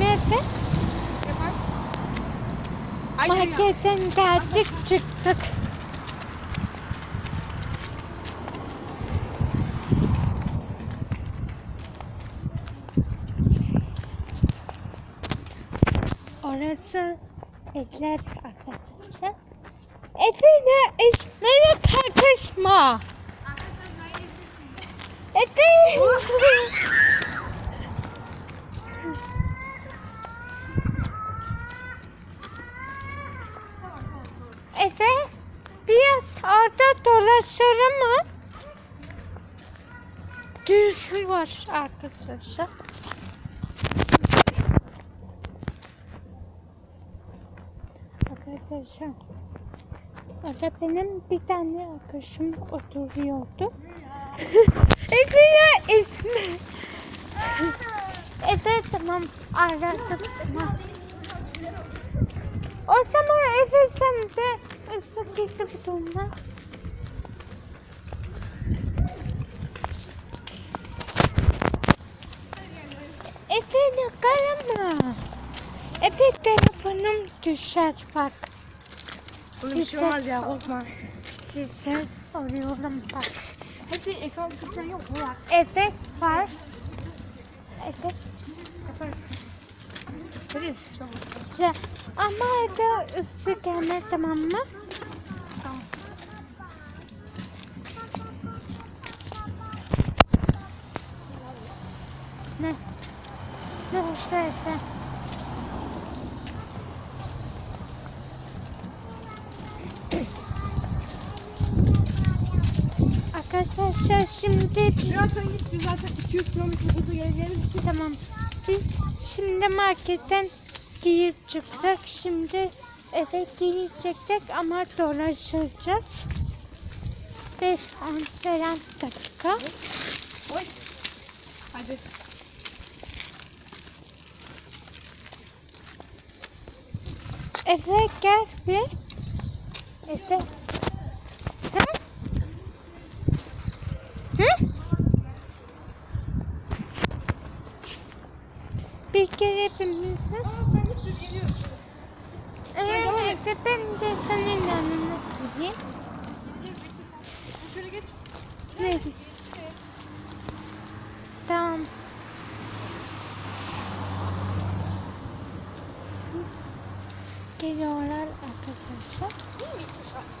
Yap. Marketten geldik çıktık. Orası Ekler arkadaşlar. Efe'yle ismine karışma. Arkadaşlar ben izlesin. Efe. Efe biraz mı? Düğün var arkadaşlar. Arkadaşlar orada benim bir tane arkadaşım oturuyordu. Ya ismi. Efe tamam aradım tamam. O zaman Efe sen de ısık gitti bu durumda. Kalama. Efe telefonum düşer bak. Bunun bir şey olmaz ya korkma. Size arıyorum bak. Hepsi ekran tutsan yok mu ya? Efe var. Efe Yaparız. Hadi güzel. Ama Efe ısı gelme tamam mı? Oldu Efe? Arkadaşlar şimdi Biraz sen git biz zaten 200 kilometre hızlı geleceğimiz için tamam. Biz şimdi marketten giyip çıktık. Şimdi eve giyecektik ama dolaşacağız. 5-10 falan dakika. Oy. Hadi. Efe gel bir. Efe. Ha? Hı? Bir kere hepimizin. Ama sen hep düz gidiyorsun. Evet, evet ben de senin yanına gideyim. Şöyle geç. Nereye? geliyorlar arkadaşlar.